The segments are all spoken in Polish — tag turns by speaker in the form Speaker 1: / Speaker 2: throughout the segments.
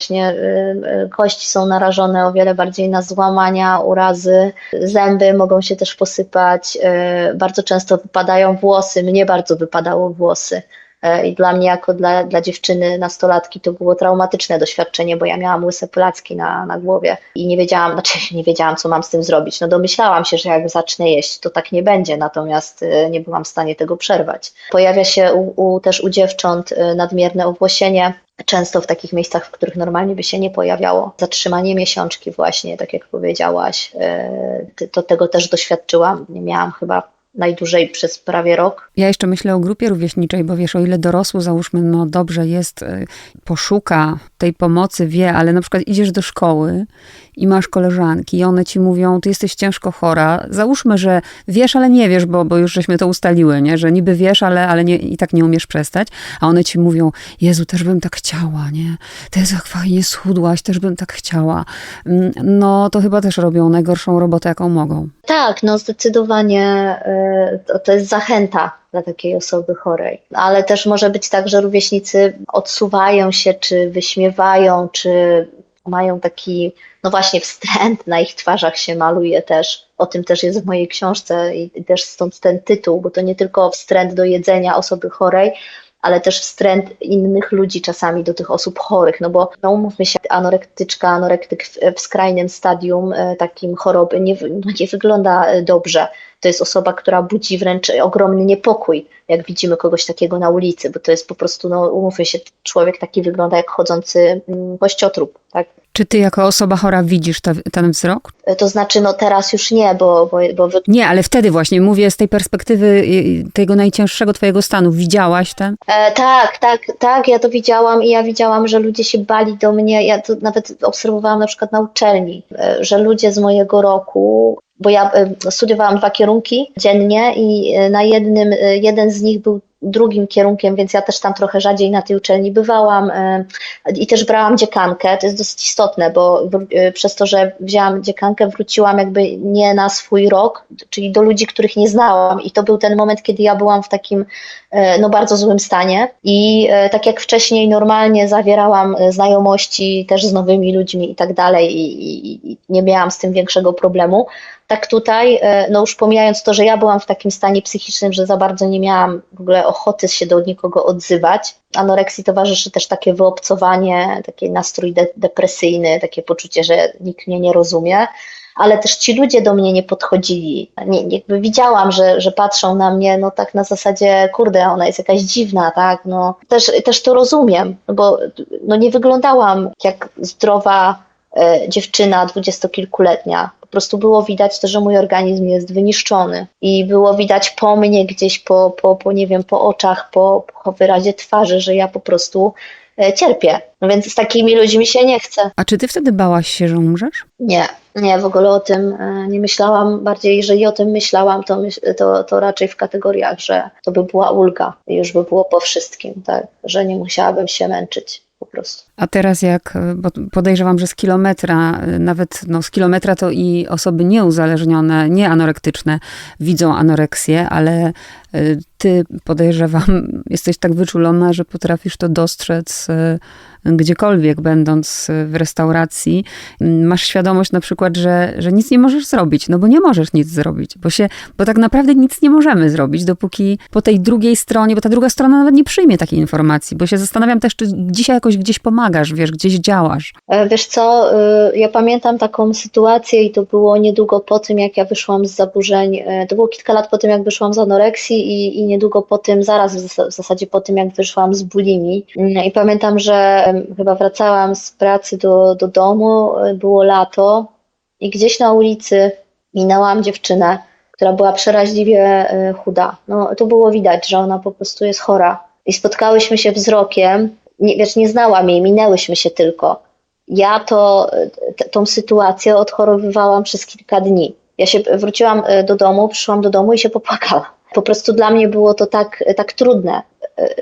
Speaker 1: Właśnie y, y, kości są narażone o wiele bardziej na złamania, urazy, zęby mogą się też posypać, y, bardzo często wypadają włosy, mnie bardzo wypadało włosy. I dla mnie, jako dla, dla dziewczyny, nastolatki, to było traumatyczne doświadczenie, bo ja miałam łyse placki na, na głowie i nie wiedziałam, znaczy nie wiedziałam, co mam z tym zrobić. No domyślałam się, że jak zacznę jeść, to tak nie będzie, natomiast nie byłam w stanie tego przerwać. Pojawia się u, u, też u dziewcząt nadmierne owłosienie, często w takich miejscach, w których normalnie by się nie pojawiało. Zatrzymanie miesiączki właśnie, tak jak powiedziałaś, e, to tego też doświadczyłam. Miałam chyba najdłużej przez prawie rok.
Speaker 2: Ja jeszcze myślę o grupie rówieśniczej, bo wiesz, o ile dorosły, załóżmy, no dobrze jest, e, poszuka tej pomocy, wie, ale na przykład idziesz do szkoły i masz koleżanki i one ci mówią, ty jesteś ciężko chora. Załóżmy, że wiesz, ale nie wiesz, bo, bo już żeśmy to ustaliły, nie? że niby wiesz, ale, ale nie, i tak nie umiesz przestać. A one ci mówią, Jezu, też bym tak chciała, nie? Ty jak fajnie schudłaś, też bym tak chciała. Mm, no to chyba też robią najgorszą robotę, jaką mogą.
Speaker 1: Tak, no zdecydowanie y, to, to jest zachęta dla takiej osoby chorej. Ale też może być tak, że rówieśnicy odsuwają się, czy wyśmiewają, czy mają taki, no właśnie, wstręt na ich twarzach się maluje też. O tym też jest w mojej książce i też stąd ten tytuł, bo to nie tylko wstręt do jedzenia osoby chorej, ale też wstręt innych ludzi czasami do tych osób chorych, no bo no umówmy się, anorektyczka, anorektyk w, w skrajnym stadium e, takim choroby nie, no nie wygląda e, dobrze. To jest osoba, która budzi wręcz ogromny niepokój, jak widzimy kogoś takiego na ulicy, bo to jest po prostu, no umówmy się, człowiek taki wygląda jak chodzący mm, kościotrup, tak?
Speaker 2: Czy ty jako osoba chora widzisz to, ten wzrok?
Speaker 1: E, to znaczy, no teraz już nie, bo... bo, bo.
Speaker 2: Nie, ale wtedy właśnie, mówię z tej perspektywy tego najcięższego twojego stanu. Widziałaś ten?
Speaker 1: E, tak, tak, tak, ja to widziałam i ja widziałam, że ludzie się bali do mnie. Ja to nawet obserwowałam na przykład na uczelni, e, że ludzie z mojego roku bo ja e, studiowałam dwa kierunki dziennie i na jednym, jeden z nich był drugim kierunkiem, więc ja też tam trochę rzadziej na tej uczelni bywałam e, i też brałam dziekankę. To jest dosyć istotne, bo e, przez to, że wzięłam dziekankę, wróciłam jakby nie na swój rok, czyli do ludzi, których nie znałam. I to był ten moment, kiedy ja byłam w takim e, no, bardzo złym stanie. I tak jak wcześniej normalnie zawierałam znajomości też z nowymi ludźmi i tak dalej, i, i nie miałam z tym większego problemu, tak tutaj, no już pomijając to, że ja byłam w takim stanie psychicznym, że za bardzo nie miałam w ogóle ochoty się do nikogo odzywać. Anoreksji towarzyszy też takie wyobcowanie, taki nastrój de depresyjny, takie poczucie, że nikt mnie nie rozumie ale też ci ludzie do mnie nie podchodzili. Nie, jakby widziałam, że, że patrzą na mnie, no tak na zasadzie, kurde, ona jest jakaś dziwna, tak, no. Też, też to rozumiem, bo no nie wyglądałam jak zdrowa dziewczyna dwudziestokilkuletnia. Po prostu było widać to, że mój organizm jest wyniszczony i było widać po mnie gdzieś, po, po, po nie wiem, po oczach, po, po wyrazie twarzy, że ja po prostu e, cierpię. No więc z takimi ludźmi się nie chce.
Speaker 2: A czy ty wtedy bałaś się, że umrzesz?
Speaker 1: Nie, nie, w ogóle o tym e, nie myślałam. Bardziej, jeżeli o tym myślałam, to, myśl, to, to raczej w kategoriach, że to by była ulga i już by było po wszystkim, tak, że nie musiałabym się męczyć po prostu.
Speaker 2: A teraz jak, bo podejrzewam, że z kilometra, nawet no, z kilometra to i osoby nieuzależnione, nieanorektyczne widzą anoreksję, ale y, ty podejrzewam, jesteś tak wyczulona, że potrafisz to dostrzec gdziekolwiek będąc w restauracji, masz świadomość na przykład, że, że nic nie możesz zrobić, no bo nie możesz nic zrobić, bo się, bo tak naprawdę nic nie możemy zrobić, dopóki po tej drugiej stronie, bo ta druga strona nawet nie przyjmie takiej informacji, bo się zastanawiam też, czy dzisiaj jakoś gdzieś pomagasz, wiesz, gdzieś działasz.
Speaker 1: E, wiesz co, y, ja pamiętam taką sytuację i to było niedługo po tym, jak ja wyszłam z zaburzeń, e, to było kilka lat po tym, jak wyszłam z anoreksji i, i niedługo po tym, zaraz w zasadzie po tym, jak wyszłam z bulimii mm, i pamiętam, że chyba wracałam z pracy do, do domu, było lato i gdzieś na ulicy minęłam dziewczynę, która była przeraźliwie e, chuda. No, to było widać, że ona po prostu jest chora. I spotkałyśmy się wzrokiem, nie, wiesz, nie znałam jej, minęłyśmy się tylko. Ja to, t, tą sytuację odchorowywałam przez kilka dni. Ja się wróciłam do domu, przyszłam do domu i się popłakałam. Po prostu dla mnie było to tak, tak trudne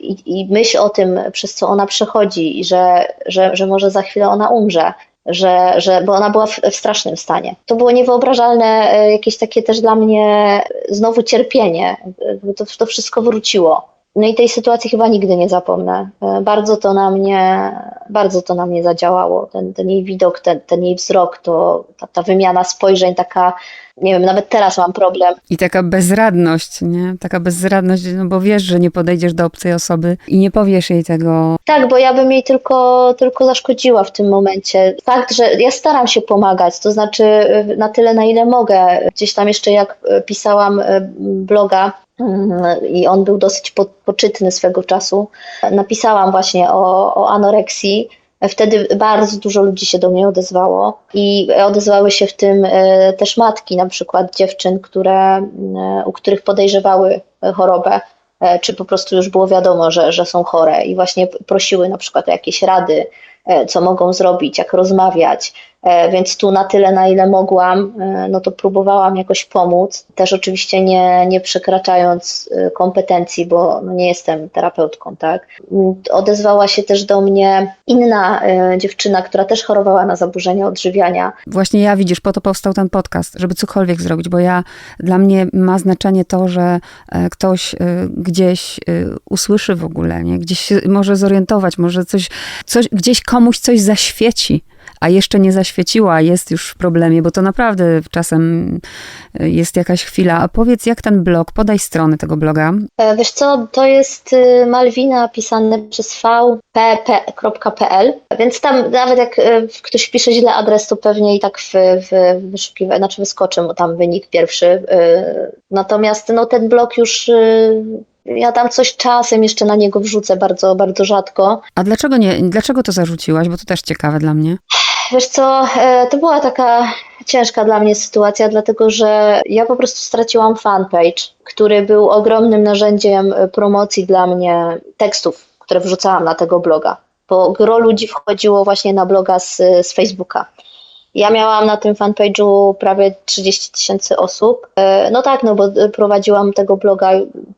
Speaker 1: i, i myśl o tym, przez co ona przechodzi że, że, że może za chwilę ona umrze, że, że, bo ona była w, w, strasznym stanie. To było niewyobrażalne, e, jakieś takie też dla mnie znowu cierpienie, to, to wszystko wróciło. No i tej sytuacji chyba nigdy nie zapomnę. E, Bardzo to na mnie, bardzo to na mnie zadziałało. Ten, ten jej widok, ten, ten jej wzrok, to ta, ta wymiana spojrzeń, taka, nie wiem, nawet teraz mam problem.
Speaker 2: I taka bezradność, nie? Taka bezradność, no bo wiesz, że nie podejdziesz do obcej osoby i nie powiesz jej tego.
Speaker 1: Tak, bo ja bym jej tylko, tylko zaszkodziła w tym momencie. Fakt, że ja staram się pomagać, to znaczy y, na tyle, na ile mogę. Gdzieś tam jeszcze jak y, pisałam y, bloga mm, i on był dosyć po, poczytny swego czasu, napisałam właśnie o, o anoreksji. Wtedy bardzo dużo ludzi się do mnie odezwało i odezwały się w tym e, też matki, na przykład dziewczyn, które, e, u których podejrzewały chorobę, e, czy po prostu już było wiadomo, że, że są chore i właśnie prosiły na przykład o jakieś rady, co mogą zrobić, jak rozmawiać. E, Więc tu na tyle, na ile mogłam, e, no to próbowałam jakoś pomóc. Też oczywiście nie, nie przekraczając e, kompetencji, bo no nie jestem terapeutką, tak. Odezwała się też do mnie inna dziewczyna, która też chorowała na zaburzenia odżywiania.
Speaker 2: Właśnie ja, widzisz, po to powstał ten podcast, żeby cokolwiek zrobić, bo ja, dla mnie ma znaczenie to, że ktoś gdzieś usłyszy w ogóle, nie? Gdzieś się może zorientować, może coś, coś, gdzieś komuś coś zaświeci, a jeszcze nie zaświeciła, jest już w problemie, bo to naprawdę czasem e, jest jakaś chwila. A powiedz, jak ten blog, podaj strony tego bloga.
Speaker 1: E, Wiesz co, to jest y, Malwina pisane przez vpp.pl, więc tam nawet jak y, ktoś pisze źle adres, to pewnie i tak w, w wyszukiwaniu, znaczy wyskoczy mu tam wynik pierwszy. y, Natomiast no, ten blog już, y, ja tam coś czasem jeszcze na niego wrzucę, bardzo, bardzo rzadko.
Speaker 2: A dlaczego nie, dlaczego to zarzuciłaś? Bo to też ciekawe dla mnie.
Speaker 1: Wiesz co, e, to była taka ciężka dla mnie sytuacja, dlatego że ja po prostu straciłam fanpage, który był ogromnym narzędziem e, promocji dla mnie tekstów, które wrzucałam na tego bloga, bo gro ludzi wchodziło właśnie na bloga z, z Facebooka. Ja miałam na tym fanpage'u prawie 30 tysięcy osób. E, No tak, no bo prowadziłam tego bloga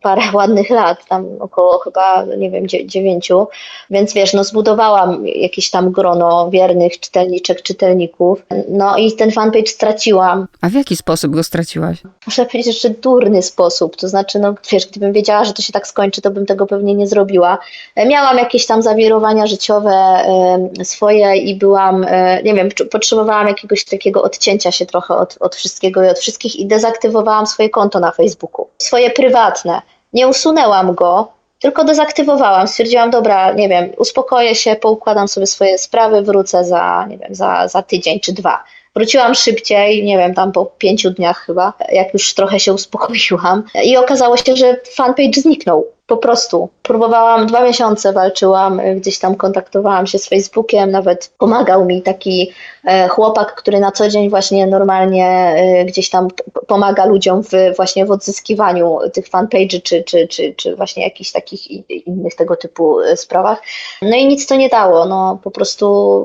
Speaker 1: parę ładnych lat, tam około chyba, nie wiem, dzie- dziewięciu, więc wiesz, no zbudowałam jakieś tam grono wiernych czytelniczek, czytelników, no i ten fanpage straciłam.
Speaker 2: A w jaki sposób go straciłaś?
Speaker 1: Muszę powiedzieć, że durny sposób, to znaczy, no wiesz, gdybym wiedziała, że to się tak skończy, to bym tego pewnie nie zrobiła. E, Miałam jakieś tam zawirowania życiowe e, swoje i byłam, nie wiem, potrzebowałam jakiegoś takiego odcięcia się trochę od, od wszystkiego i od wszystkich i dezaktywowałam swoje konto na Facebooku. Swoje prywatne. Nie usunęłam go, tylko dezaktywowałam. Stwierdziłam, dobra, nie wiem, uspokoję się, poukładam sobie swoje sprawy, wrócę za, nie wiem, za, za tydzień czy dwa. Wróciłam szybciej, nie wiem, tam po pięciu dniach chyba, jak już trochę się uspokoiłam. I okazało się, że fanpage zniknął. Po prostu. Próbowałam, dwa miesiące walczyłam, y, gdzieś tam kontaktowałam się z Facebookiem, nawet pomagał mi taki e, chłopak, który na co dzień właśnie normalnie e, gdzieś tam pomaga ludziom w, właśnie w odzyskiwaniu tych fanpage'y, czy, czy, czy, czy właśnie jakichś takich innych tego typu e, sprawach. No i nic to nie dało, no po prostu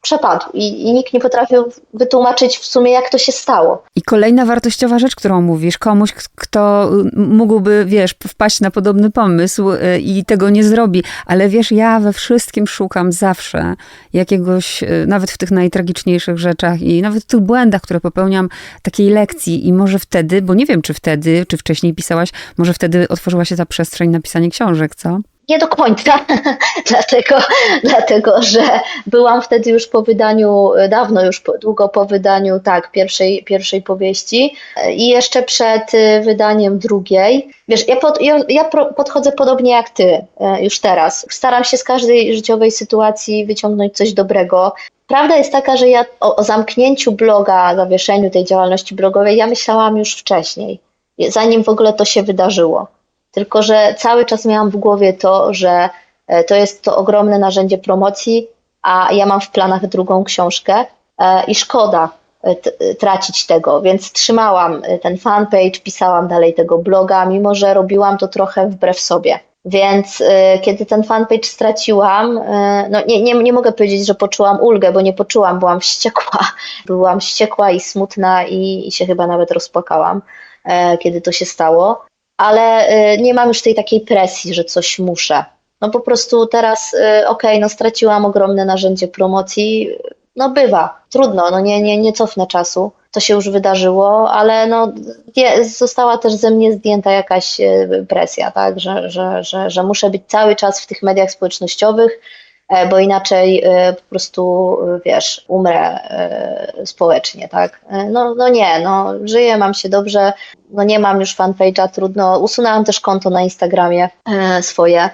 Speaker 1: przepadł i, i nikt nie potrafił wytłumaczyć w sumie, jak to się stało.
Speaker 2: I kolejna wartościowa rzecz, którą mówisz, komuś, kto mógłby, wiesz, wpaść na podobny pomysł y, i tego nie zrobi. Ale wiesz, ja we wszystkim szukam zawsze jakiegoś, y, nawet w tych najtragiczniejszych rzeczach i nawet w tych błędach, które popełniam, takiej lekcji. I może wtedy, bo nie wiem, czy wtedy, czy wcześniej pisałaś, może wtedy otworzyła się ta przestrzeń na pisanie książek, co?
Speaker 1: Nie do końca, dlatego, dlatego, że byłam wtedy już po wydaniu, dawno już po, długo po wydaniu, tak, pierwszej, pierwszej powieści i jeszcze przed y, wydaniem drugiej. Wiesz, ja, pod, ja, ja podchodzę podobnie jak ty e, już teraz. Staram się z każdej życiowej sytuacji wyciągnąć coś dobrego. Prawda jest taka, że ja o, o zamknięciu bloga, zawieszeniu tej działalności blogowej, ja myślałam już wcześniej, zanim w ogóle to się wydarzyło. Tylko, że cały czas miałam w głowie to, że e, to jest to ogromne narzędzie promocji, a ja mam w planach drugą książkę e, i szkoda e, tracić tego, więc trzymałam ten fanpage, pisałam dalej tego bloga, mimo że robiłam to trochę wbrew sobie. Więc kiedy ten fanpage straciłam, no nie, nie, nie mogę powiedzieć, że poczułam ulgę, bo nie poczułam, byłam wściekła. Byłam wściekła i smutna i, i się chyba nawet rozpłakałam, kiedy to się stało ale y, nie mam już tej takiej presji, że coś muszę. No po prostu teraz, y, okej, no straciłam ogromne narzędzie promocji, no bywa, trudno, no nie, nie, nie cofnę czasu, to się już wydarzyło, ale no, została też ze mnie zdjęta jakaś e, presja, tak, że, że, że, że muszę być cały czas w tych mediach społecznościowych, bo inaczej e, po prostu, e, wiesz, umrę e, społecznie, tak. E, No, no nie, no żyję, mam się dobrze, no nie mam już fanpage'a, trudno, usunęłam też konto na Instagramie e, swoje,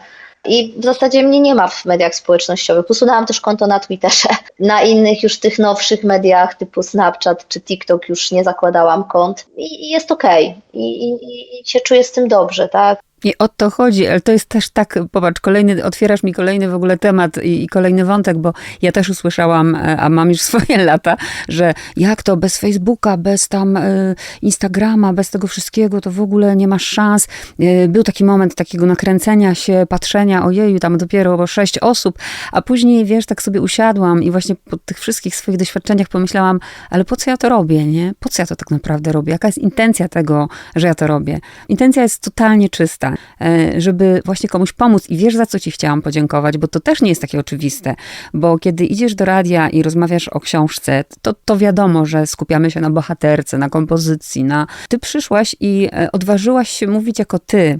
Speaker 1: i w zasadzie mnie nie ma w mediach społecznościowych. Usunęłam też konto na Twitterze. Na innych już tych nowszych mediach typu Snapchat czy TikTok już nie zakładałam kont. I, i jest okej. I, i, I się czuję z tym dobrze, tak?
Speaker 2: I o to chodzi, ale to jest też tak, popatrz, kolejny, otwierasz mi kolejny w ogóle temat i, i kolejny wątek, bo ja też usłyszałam, e, a mam już swoje lata, że jak to bez Facebooka, bez tam e, Instagrama, bez tego wszystkiego, to w ogóle nie masz szans. E, Był taki moment takiego nakręcenia się, patrzenia, ojeju, tam dopiero sześć osób, a później, wiesz, tak sobie usiadłam i właśnie po tych wszystkich swoich doświadczeniach pomyślałam, ale po co ja to robię, nie? Po co ja to tak naprawdę robię? Jaka jest intencja tego, że ja to robię? Intencja jest totalnie czysta, e, żeby właśnie komuś pomóc i wiesz, za co ci chciałam podziękować, bo to też nie jest takie oczywiste, bo kiedy idziesz do radia i rozmawiasz o książce, to, to wiadomo, że skupiamy się na bohaterce, na kompozycji, na... Ty przyszłaś i e, odważyłaś się mówić jako ty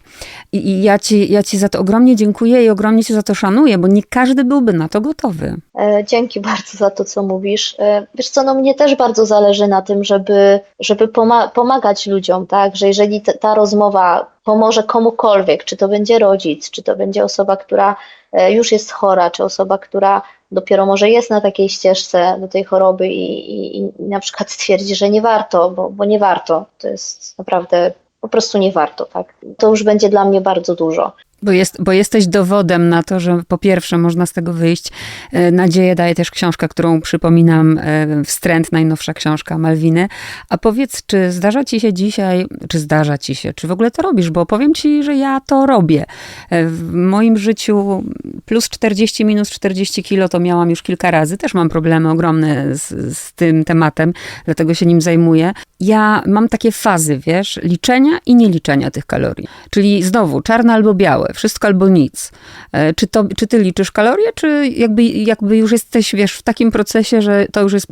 Speaker 2: i, i ja, ci, ja ci za to ogromnie dziękuję i ogromnie cię za to szanuję, bo nie każdy byłby na to gotowy.
Speaker 1: E, Dzięki bardzo za to, co mówisz. Wiesz co, no mnie też bardzo zależy na tym, żeby, żeby poma- pomagać ludziom, tak? Że jeżeli ta rozmowa pomoże komukolwiek, czy to będzie rodzic, czy to będzie osoba, która e, już jest chora, czy osoba, która dopiero może jest na takiej ścieżce do tej choroby i, i, i na przykład stwierdzi, że nie warto, bo, bo nie warto. To jest naprawdę po prostu nie warto, tak? To już będzie dla mnie bardzo dużo.
Speaker 2: Bo, jest, bo jesteś dowodem na to, że po pierwsze można z tego wyjść. E, Nadzieję daje też książka, którą przypominam, e, Wstręt, najnowsza książka Malwiny. A powiedz, czy zdarza ci się dzisiaj, czy zdarza ci się, czy w ogóle to robisz? Bo powiem ci, że ja to robię. E, W moim życiu plus 40 minus 40 kilo to miałam już kilka razy. Też mam problemy ogromne z, z tym tematem, dlatego się nim zajmuję. Ja mam takie fazy, wiesz, liczenia i nieliczenia tych kalorii. Czyli znowu czarne albo białe, wszystko albo nic. E, Czy, to, czy ty liczysz kalorie, czy jakby, jakby już jesteś, wiesz, w takim procesie, że to już jest,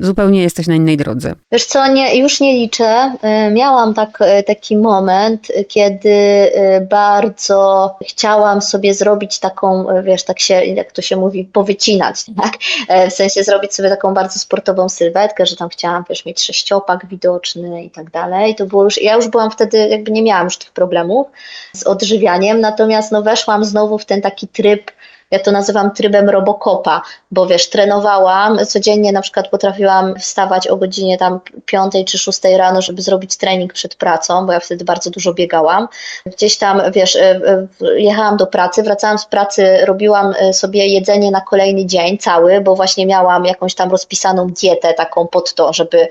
Speaker 2: zupełnie jesteś na innej drodze?
Speaker 1: Wiesz co, nie, już nie liczę. Y, Miałam tak, y, taki moment, kiedy y, bardzo chciałam sobie zrobić taką, wiesz, tak się, jak to się mówi, powycinać, tak? E, W sensie zrobić sobie taką bardzo sportową sylwetkę, że tam chciałam, wiesz, mieć sześciopak widoczny i tak dalej. To było już, ja już byłam wtedy, jakby nie miałam już tych problemów z odżywianiem, natomiast no weszłam znowu w ten taki tryb, ja to nazywam trybem robokopa, bo wiesz, trenowałam, codziennie na przykład potrafiłam wstawać o godzinie tam 5 czy 6 rano, żeby zrobić trening przed pracą, bo ja wtedy bardzo dużo biegałam. Gdzieś tam, wiesz, e, e, jechałam do pracy, wracałam z pracy, robiłam e, sobie jedzenie na kolejny dzień cały, bo właśnie miałam jakąś tam rozpisaną dietę taką pod to, żeby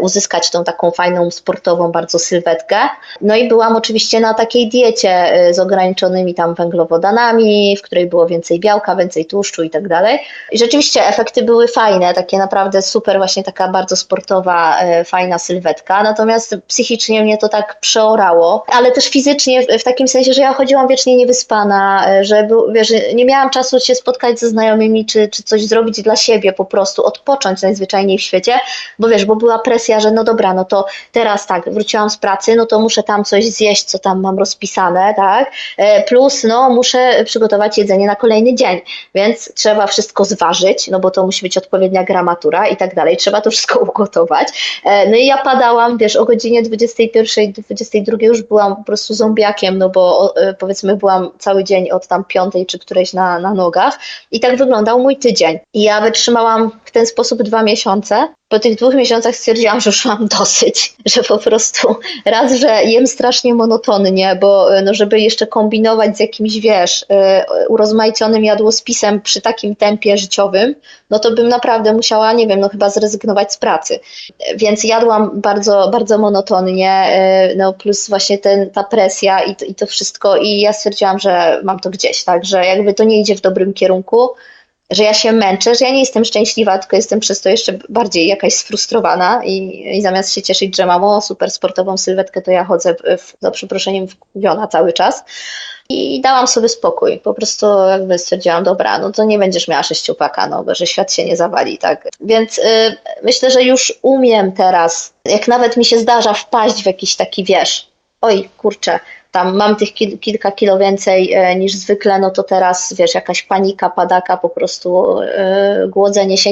Speaker 1: uzyskać tą taką fajną, sportową bardzo sylwetkę. No i byłam oczywiście na takiej diecie z ograniczonymi tam węglowodanami, w której było więcej białka, więcej tłuszczu i tak dalej. I rzeczywiście efekty były fajne, takie naprawdę super, właśnie taka bardzo sportowa, e, fajna sylwetka. Natomiast psychicznie mnie to tak przeorało, ale też fizycznie w, w takim sensie, że ja chodziłam wiecznie niewyspana, e, że był, wiesz, nie miałam czasu się spotkać ze znajomymi, czy, czy coś zrobić dla siebie, po prostu odpocząć najzwyczajniej w świecie, bo wiesz, bo była presja, że no dobra, no to teraz tak, wróciłam z pracy, no to muszę tam coś zjeść, co tam mam rozpisane, tak, E, plus no muszę przygotować jedzenie na kolejny dzień, więc trzeba wszystko zważyć, no bo to musi być odpowiednia gramatura i tak dalej, trzeba to wszystko ugotować. E, No i ja padałam, wiesz, o godzinie 21, 22 już byłam po prostu zombiakiem, no bo e, powiedzmy byłam cały dzień od tam piątej czy którejś na, na nogach i tak wyglądał mój tydzień. I ja wytrzymałam w ten sposób dwa miesiące. Po tych dwóch miesiącach stwierdziłam, że już mam dosyć, że po prostu raz, że jem strasznie monotonnie, bo e, no, żeby jeszcze kombinować z jakimś, wiesz, e, urozmaiconym jadłospisem przy takim tempie życiowym, no to bym naprawdę musiała, nie wiem, no chyba zrezygnować z pracy. Więc jadłam bardzo, bardzo monotonnie, e, no plus właśnie ten, ta presja i to, i to wszystko i ja stwierdziłam, że mam to gdzieś, tak, że jakby to nie idzie w dobrym kierunku, że ja się męczę, że ja nie jestem szczęśliwa, tylko jestem przez to jeszcze bardziej jakaś sfrustrowana i, i zamiast się cieszyć, że mam o super sportową sylwetkę, to ja chodzę w, za przeproszeniem wkuwiona cały czas. i dałam sobie spokój. Po prostu jakby stwierdziłam, dobra, no to nie będziesz miała sześciupaka, no bo że świat się nie zawali, tak. Więc y, myślę, że już umiem teraz, jak nawet mi się zdarza wpaść w jakiś taki, wiesz, oj, kurczę, tam mam tych kil, kilka kilo więcej e, niż zwykle, no to teraz, wiesz, jakaś panika, padaka, po prostu e, głodzenie się